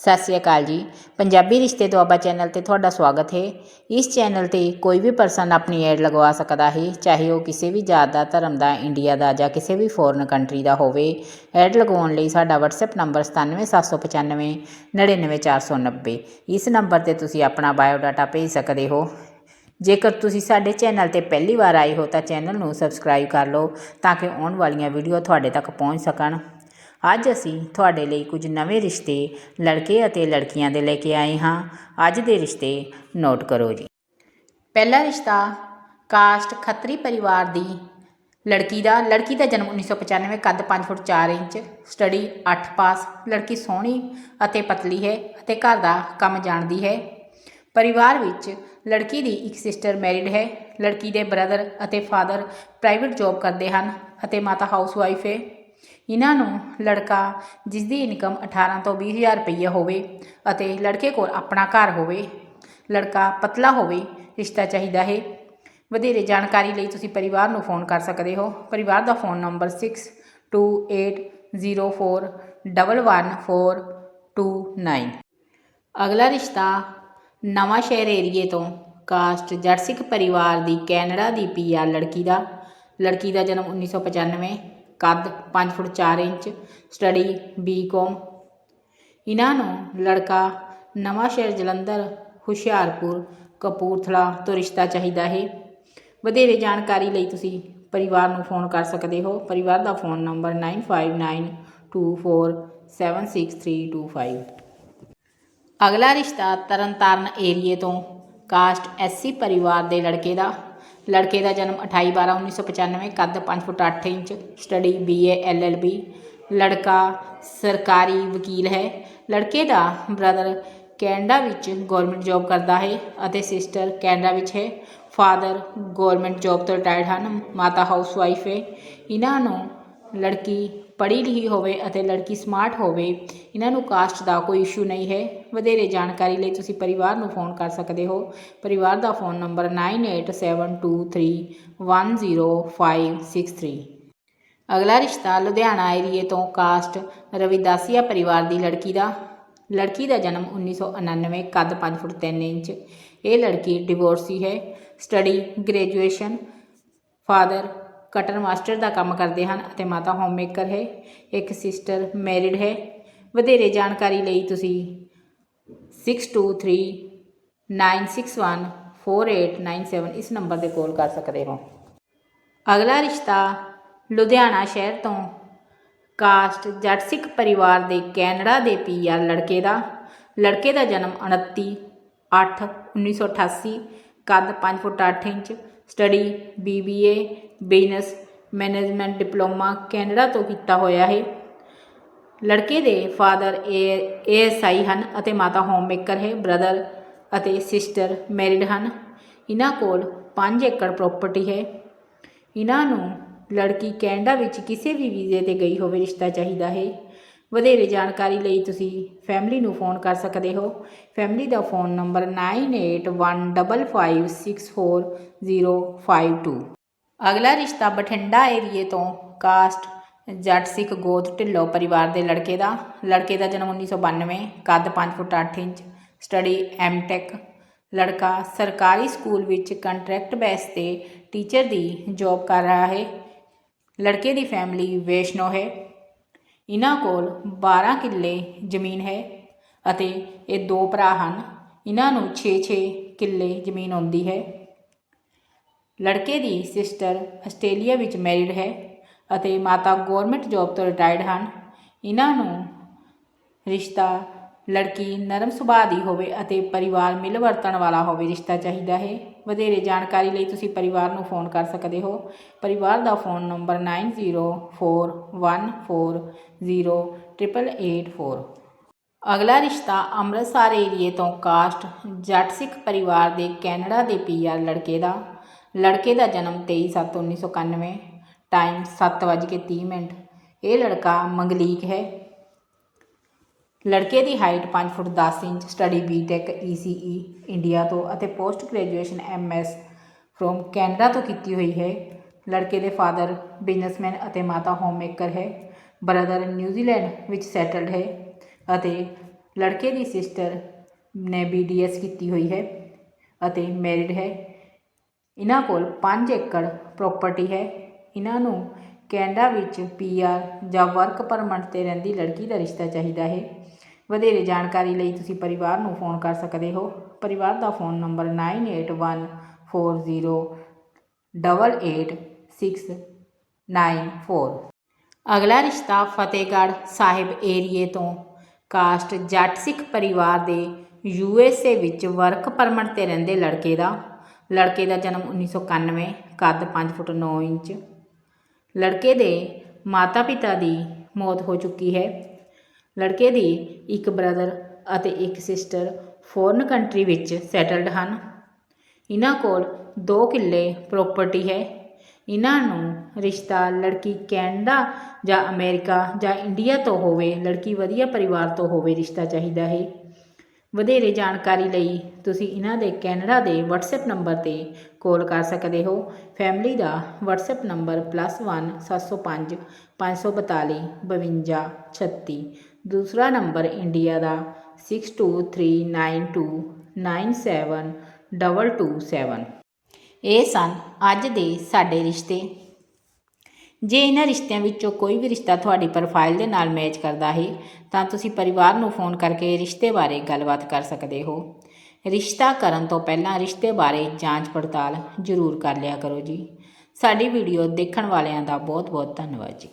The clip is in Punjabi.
ਸਤਿ ਸ੍ਰੀ ਅਕਾਲ ਜੀ। ਪੰਜਾਬੀ ਰਿਸ਼ਤੇ ਦੁਆਬਾ ਚੈਨਲ ਤੇ ਤੁਹਾਡਾ ਸਵਾਗਤ ਹੈ। ਇਸ ਚੈਨਲ ਤੇ ਕੋਈ ਵੀ ਪਰਸਨ ਆਪਣੀ ਐਡ ਲਗਵਾ ਸਕਦਾ ਹੈ, ਚਾਹੇ ਉਹ ਕਿਸੇ ਵੀ ਜਾਤ ਦਾ, ਧਰਮ ਦਾ, ਇੰਡੀਆ ਦਾ ਜਾਂ ਕਿਸੇ ਵੀ ਫੋਰਨ ਕੰਟਰੀ ਦਾ ਹੋਵੇ। ਐਡ ਲਗਾਉਣ ਲਈ ਸਾਡਾ WhatsApp ਨੰਬਰ 97795 99490 ਇਸ ਨੰਬਰ ਤੇ ਤੁਸੀਂ ਆਪਣਾ ਬਾਇਓ ਡਾਟਾ ਭੇਜ ਸਕਦੇ ਹੋ। ਜੇਕਰ ਤੁਸੀਂ ਸਾਡੇ ਚੈਨਲ ਤੇ ਪਹਿਲੀ ਵਾਰ ਆਏ ਹੋ ਤਾਂ ਚੈਨਲ ਨੂੰ ਸਬਸਕ੍ਰਾਈਬ ਕਰ ਲਓ, ਤਾਂ ਕਿ ਆਉਣ ਵਾਲੀਆਂ ਵੀਡੀਓ ਤੁਹਾਡੇ ਤੱਕ ਪਹੁੰਚ ਸਕਣ। ਅੱਜ ਅਸੀਂ ਤੁਹਾਡੇ ਲਈ ਕੁਝ ਨਵੇਂ ਰਿਸ਼ਤੇ ਲੜਕੇ ਅਤੇ ਲੜਕੀਆਂ ਦੇ ਲੈ ਕੇ ਆਏ ਹਾਂ। ਅੱਜ ਦੇ ਰਿਸ਼ਤੇ ਨੋਟ ਕਰੋ ਜੀ। ਪਹਿਲਾ ਰਿਸ਼ਤਾ ਕਾਸਟ ਖੱਤਰੀ ਪਰਿਵਾਰ ਦੀ ਲੜਕੀ ਦਾ। ਲੜਕੀ ਦਾ ਜਨਮ 1995 ਕੱਦ 5 ਫੁੱਟ 4 ਇੰਚ, ਸਟੱਡੀ 8 ਪਾਸ, ਲੜਕੀ ਸੋਹਣੀ ਅਤੇ ਪਤਲੀ ਹੈ ਅਤੇ ਘਰ ਦਾ ਕੰਮ ਜਾਣਦੀ ਹੈ। ਪਰਿਵਾਰ ਵਿੱਚ ਲੜਕੀ ਦੀ ਇੱਕ ਸਿਸਟਰ ਮੈਰਿਡ ਹੈ। ਲੜਕੀ ਦੇ ਬ੍ਰਦਰ ਅਤੇ ਫਾਦਰ ਪ੍ਰਾਈਵੇਟ ਜੌਬ ਕਰਦੇ ਹਨ ਅਤੇ ਮਾਤਾ ਹਾਊਸਵਾਈਫ ਹੈ। ਇਹਨਾਂ ਨੂੰ ਲੜਕਾ ਜਿਸ ਦੀ ਇਨਕਮ 18 ਤੋਂ 20000 ਰੁਪਈਆ ਹੋਵੇ ਅਤੇ ਲੜਕੇ ਕੋਲ ਆਪਣਾ ਘਰ ਹੋਵੇ, ਲੜਕਾ ਪਤਲਾ ਹੋਵੇ, ਰਿਸ਼ਤਾ ਚਾਹੀਦਾ ਹੈ। ਵਧੇਰੇ ਜਾਣਕਾਰੀ ਲਈ ਤੁਸੀਂ ਪਰਿਵਾਰ ਨੂੰ ਫੋਨ ਕਰ ਸਕਦੇ ਹੋ। ਪਰਿਵਾਰ ਦਾ ਫੋਨ ਨੰਬਰ 6280411429 ਅਗਲਾ ਰਿਸ਼ਤਾ ਨਵਾਂ ਸ਼ਹਿਰ ਏਰੀਏ ਤੋਂ ਕਾਸਟ ਜੱਟ ਸਿੱਖ ਪਰਿਵਾਰ ਦੀ ਕੈਨੇਡਾ ਦੀ ਪੀਆਰ ਲੜਕੀ ਦਾ। ਲੜਕੀ ਦਾ ਜਨਮ 1995 ਕੱਦ 5 ਫੁੱਟ 4 ਇੰਚ, ਸਟੱਡੀ ਬੀਕਾਮ ਇਹਨਾਂ ਨੂੰ ਲੜਕਾ ਨਵਾਂ ਸ਼ਹਿਰ ਜਲੰਧਰ, ਹੁਸ਼ਿਆਰਪੁਰ, ਕਪੂਰਥਲਾ ਤੋਂ ਰਿਸ਼ਤਾ ਚਾਹੀਦਾ ਹੈ। ਵਧੇਰੇ ਜਾਣਕਾਰੀ ਲਈ ਤੁਸੀਂ ਪਰਿਵਾਰ ਨੂੰ ਫੋਨ ਕਰ ਸਕਦੇ ਹੋ। ਪਰਿਵਾਰ ਦਾ ਫੋਨ ਨੰਬਰ 9592476325 ਅਗਲਾ ਰਿਸ਼ਤਾ ਤਰਨਤਾਰਨ ਏਰੀਏ ਤੋਂ, ਕਾਸਟ ਐਸਸੀ ਪਰਿਵਾਰ ਦੇ ਲੜਕੇ ਦਾ। ਲੜਕੇ ਦਾ ਜਨਮ 28 12 1995 ਕੱਦ 5 foot 8 inch study BA LLB ਲੜਕਾ ਸਰਕਾਰੀ ਵਕੀਲ ਹੈ। ਲੜਕੇ ਦਾ ਬ੍ਰਦਰ ਕੈਨੇਡਾ ਵਿੱਚ ਗਵਰਨਮੈਂਟ ਜੌਬ ਕਰਦਾ ਹੈ ਅਤੇ ਸਿਸਟਰ ਕੈਨੇਡਾ ਵਿੱਚ ਹੈ। ਫਾਦਰ ਗਵਰਨਮੈਂਟ ਜੌਬ ਤੋਂ ਰਿਟਾਇਰਡ ਹਨ, ਮਾਤਾ ਹਾਊਸਵਾਈਫ ਹੈ। ਇਹਨਾਂ ਨੂੰ ਲੜਕੀ ਪੜ੍ਹੀ ਲਿਖੀ ਹੋਵੇ ਅਤੇ ਲੜਕੀ ਸਮਾਰਟ ਹੋਵੇ, ਇਹਨਾਂ ਨੂੰ ਕਾਸਟ ਦਾ ਕੋਈ ਇਸ਼ੂ ਨਹੀਂ ਹੈ। ਵਧੇਰੇ ਜਾਣਕਾਰੀ ਲਈ ਤੁਸੀਂ ਪਰਿਵਾਰ ਨੂੰ ਫੋਨ ਕਰ ਸਕਦੇ ਹੋ। ਪਰਿਵਾਰ ਦਾ ਫੋਨ ਨੰਬਰ 9872310563 ਅਗਲਾ ਰਿਸ਼ਤਾ ਲੁਧਿਆਣਾ ਏਰੀਏ ਤੋਂ ਕਾਸਟ ਰਵਿਦਾਸੀਆ ਪਰਿਵਾਰ ਦੀ ਲੜਕੀ ਦਾ। ਲੜਕੀ ਦਾ ਜਨਮ 1999 ਕੱਦ 5 ਫੁੱਟ 3 ਇੰਚ। ਇਹ ਲੜਕੀ ਡਿਵੋਰਸੀ ਹੈ। Study graduation father cutter master ਦਾ ਕੰਮ ਕਰਦੇ ਹਨ ਅਤੇ ਮਾਤਾ ਹੋਮਮੇਕਰ ਹੈ, ਇੱਕ ਸਿਸਟਰ ਮੈਰਿਡ ਹੈ। ਵਧੇਰੇ ਜਾਣਕਾਰੀ ਲਈ ਤੁਸੀਂ 6239614897 ਇਸ ਨੰਬਰ ਤੇ ਕਾਲ ਕਰ ਸਕਦੇ ਹੋ। ਅਗਲਾ ਰਿਸ਼ਤਾ ਲੁਧਿਆਣਾ ਸ਼ਹਿਰ ਤੋਂ ਕਾਸਟ ਜੱਟ ਸਿੱਖ ਪਰਿਵਾਰ ਦੇ ਕੈਨੇਡਾ ਦੇ ਪੀਆਰ ਲੜਕੇ ਦਾ। ਲੜਕੇ ਦਾ ਜਨਮ 29 8 1988 ਕੱਦ 5 foot 8 inch study, BBA, business, management, diploma Canada ਤੋਂ ਕੀਤਾ ਹੋਇਆ ਹੈ ਲੜਕੇ ਦੇ ਫਾਦਰ ਏਐਸਆਈ ਹਨ ਅਤੇ ਮਾਤਾ ਹੋਮਮੇਕਰ ਹੈ, ਬ੍ਰਦਰ ਅਤੇ ਸਿਸਟਰ ਮੈਰਿਡ ਹਨ। ਇਹਨਾਂ ਕੋਲ 5 ਏਕੜ ਪ੍ਰਾਪਰਟੀ ਹੈ। ਇਹਨਾਂ ਨੂੰ ਲੜਕੀ ਕੈਨੇਡਾ ਵਿੱਚ ਕਿਸੇ ਵੀ ਵੀਜ਼ੇ ਤੇ ਗਈ ਹੋਵੇ, ਰਿਸ਼ਤਾ ਚਾਹੀਦਾ ਹੈ। ਵਧੇਰੇ ਜਾਣਕਾਰੀ ਲਈ ਤੁਸੀਂ ਫੈਮਿਲੀ ਨੂੰ ਫੋਨ ਕਰ ਸਕਦੇ ਹੋ। ਫੈਮਿਲੀ ਦਾ ਫੋਨ ਨੰਬਰ 9815564052 ਅਗਲਾ ਰਿਸ਼ਤਾ ਬਠਿੰਡਾ ਏਰੀਏ ਤੋਂ ਕਾਸਟ ਜੱਟ ਸਿੱਖ ਗੋਤ ਢਿੱਲੋਂ ਪਰਿਵਾਰ ਦੇ ਲੜਕੇ ਦਾ। ਲੜਕੇ ਦਾ ਜਨਮ 1992 ਕੱਦ 5 ਫੁੱਟ 8 ਇੰਚ ਸਟੱਡੀ ਐਮਟੈਕ ਲੜਕਾ ਸਰਕਾਰੀ ਸਕੂਲ ਵਿੱਚ ਕੰਟਰੈਕਟ ਬੇਸ ਤੇ ਟੀਚਰ ਦੀ ਜੌਬ ਕਰ ਰਿਹਾ ਹੈ। ਲੜਕੇ ਦੀ ਫੈਮਿਲੀ ਵੈਸ਼ਨੋ ਹੈ। ਇਹਨਾਂ ਕੋਲ 12 ਕਿੱਲੇ ਜ਼ਮੀਨ ਹੈ ਅਤੇ ਇਹ ਦੋ ਭਰਾ ਹਨ। ਇਹਨਾਂ ਨੂੰ 6-6 ਕਿੱਲੇ ਜ਼ਮੀਨ ਆਉਂਦੀ ਹੈ। ਲੜਕੇ ਦੀ ਸਿਸਟਰ ਆਸਟ੍ਰੇਲੀਆ ਵਿੱਚ ਮੈਰਿਡ ਹੈ ਅਤੇ ਮਾਤਾ ਗਵਰਨਮੈਂਟ ਜੌਬ ਤੋਂ ਰਿਟਾਇਰਡ ਹਨ। ਇਹਨਾਂ ਨੂੰ ਰਿਸ਼ਤਾ ਲੜਕੀ ਨਰਮ ਸੁਭਾਅ ਦੀ ਹੋਵੇ ਅਤੇ ਪਰਿਵਾਰ ਮਿਲ ਵਰਤਣ ਵਾਲਾ ਹੋਵੇ ਰਿਸ਼ਤਾ ਚਾਹੀਦਾ ਹੈ। ਵਧੇਰੇ ਜਾਣਕਾਰੀ ਲਈ ਤੁਸੀਂ ਪਰਿਵਾਰ ਨੂੰ ਫੋਨ ਕਰ ਸਕਦੇ ਹੋ। ਪਰਿਵਾਰ ਦਾ ਫੋਨ ਨੰਬਰ 9041408884 ਅਗਲਾ ਰਿਸ਼ਤਾ ਅੰਮ੍ਰਿਤਸਰ ਏਰੀਏ ਤੋਂ ਕਾਸਟ ਜੱਟ ਸਿੱਖ ਪਰਿਵਾਰ ਦੇ ਕੈਨੇਡਾ ਦੇ ਪੀਆਰ ਲੜਕੇ ਦਾ। ਲੜਕੇ ਦਾ ਜਨਮ 23/7/1991 ਟਾਈਮ 7:30 ਮਿੰਟ। ਇਹ ਲੜਕਾ ਮੰਗਲੀਕ ਹੈ। ਲੜਕੇ ਦੀ height 5 foot 10 inch, study BTech ECE India ਤੋਂ ਅਤੇ post graduation MS from Canada ਤੋਂ ਕੀਤੀ ਹੋਈ ਹੈ। ਲੜਕੇ ਦੇ ਫਾਦਰ ਬਿਜ਼ਨਸਮੈਨ ਅਤੇ ਮਾਤਾ ਹੋਮਮੇਕਰ ਹੈ। ਬ੍ਰਦਰ ਨਿਊਜ਼ੀਲੈਂਡ ਵਿੱਚ ਸੈਟਲਡ ਹੈ ਅਤੇ ਲੜਕੇ ਦੀ ਸਿਸਟਰ ਨੇ ਬੀਡੀਐਸ ਕੀਤੀ ਹੋਈ ਹੈ ਅਤੇ ਮੈਰਿਡ ਹੈ। ਇਹਨਾਂ ਕੋਲ 5 ਏਕੜ ਪ੍ਰਾਪਰਟੀ ਹੈ। ਇਹਨਾਂ ਨੂੰ ਕੈਨੇਡਾ ਵਿੱਚ ਪੀਆਰ ਜਾਂ ਵਰਕ ਪਰਮਿਟ ਤੇ ਰਹਿੰਦੀ ਲੜਕੀ ਦਾ ਰਿਸ਼ਤਾ ਚਾਹੀਦਾ ਹੈ। ਵਧੇਰੇ ਜਾਣਕਾਰੀ ਲਈ ਤੁਸੀਂ ਪਰਿਵਾਰ ਨੂੰ ਫੋਨ ਕਰ ਸਕਦੇ ਹੋ। ਪਰਿਵਾਰ ਦਾ phone number 981408 double eight six nine four ਅਗਲਾ ਰਿਸ਼ਤਾ ਫਤਿਹਗੜ੍ਹ ਸਾਹਿਬ ਏਰੀਏ ਤੋਂ ਕਾਸਟ ਜੱਟ ਸਿੱਖ ਪਰਿਵਾਰ ਦੇ ਯੂਐਸਏ ਵਿੱਚ ਵਰਕ ਪਰਮਿਟ ਤੇ ਰਹਿੰਦੇ ਲੜਕੇ ਦਾ। ਲੜਕੇ ਦਾ ਜਨਮ 1991 ਕੱਦ 5 ਫੁੱਟ 9 ਇੰਚ। ਲੜਕੇ ਦੇ ਮਾਤਾ-ਪਿਤਾ ਦੀ ਮੌਤ ਹੋ ਚੁੱਕੀ ਹੈ। ਲੜਕੇ ਦੀ ਇੱਕ ਬ੍ਰਦਰ ਅਤੇ ਇੱਕ ਸਿਸਟਰ ਫੋਰਨ ਕੰਟਰੀ ਵਿੱਚ ਸੈਟਲਡ ਹਨ। ਇਹਨਾਂ ਕੋਲ 2 ਕਿੱਲੇ ਪ੍ਰਾਪਰਟੀ ਹੈ। ਇਹਨਾਂ ਨੂੰ ਰਿਸ਼ਤਾ ਲੜਕੀ ਕੈਨੇਡਾ ਜਾਂ ਅਮਰੀਕਾ ਜਾਂ ਇੰਡੀਆ ਤੋਂ ਹੋਵੇ, ਲੜਕੀ ਵਧੀਆ ਪਰਿਵਾਰ ਤੋਂ ਹੋਵੇ, ਰਿਸ਼ਤਾ ਚਾਹੀਦਾ ਹੈ। ਵਧੇਰੇ ਜਾਣਕਾਰੀ ਲਈ ਤੁਸੀਂ ਇਹਨਾਂ ਦੇ ਕੈਨੇਡਾ ਦੇ WhatsApp ਨੰਬਰ ਤੇ ਕਾਲ ਕਰ ਸਕਦੇ ਹੋ। ਫੈਮਿਲੀ ਦਾ WhatsApp ਨੰਬਰ +1 705 542 52 36 ਦੂਸਰਾ ਨੰਬਰ ਇੰਡੀਆ ਦਾ 6239297227 ਇਹ ਸਨ ਅੱਜ ਦੇ ਸਾਡੇ ਰਿਸ਼ਤੇ। ਜੇ ਇਹਨਾਂ ਰਿਸ਼ਤਿਆਂ ਵਿੱਚੋਂ ਕੋਈ ਵੀ ਰਿਸ਼ਤਾ ਤੁਹਾਡੀ ਪ੍ਰੋਫਾਈਲ ਦੇ ਨਾਲ ਮੈਚ ਕਰਦਾ ਹੈ, ਤਾਂ ਤੁਸੀਂ ਪਰਿਵਾਰ ਨੂੰ ਫੋਨ ਕਰਕੇ ਰਿਸ਼ਤੇ ਬਾਰੇ ਗੱਲਬਾਤ ਕਰ ਸਕਦੇ ਹੋ। ਰਿਸ਼ਤਾ ਕਰਨ ਤੋਂ ਪਹਿਲਾਂ ਰਿਸ਼ਤੇ ਬਾਰੇ ਜਾਂਚ ਪੜਤਾਲ ਜ਼ਰੂਰ ਕਰ ਲਿਆ ਕਰੋ ਜੀ। ਸਾਡੀ ਵੀਡੀਓ ਦੇਖਣ ਵਾਲਿਆਂ ਦਾ ਬਹੁਤ ਬਹੁਤ ਧੰਨਵਾਦ ਜੀ।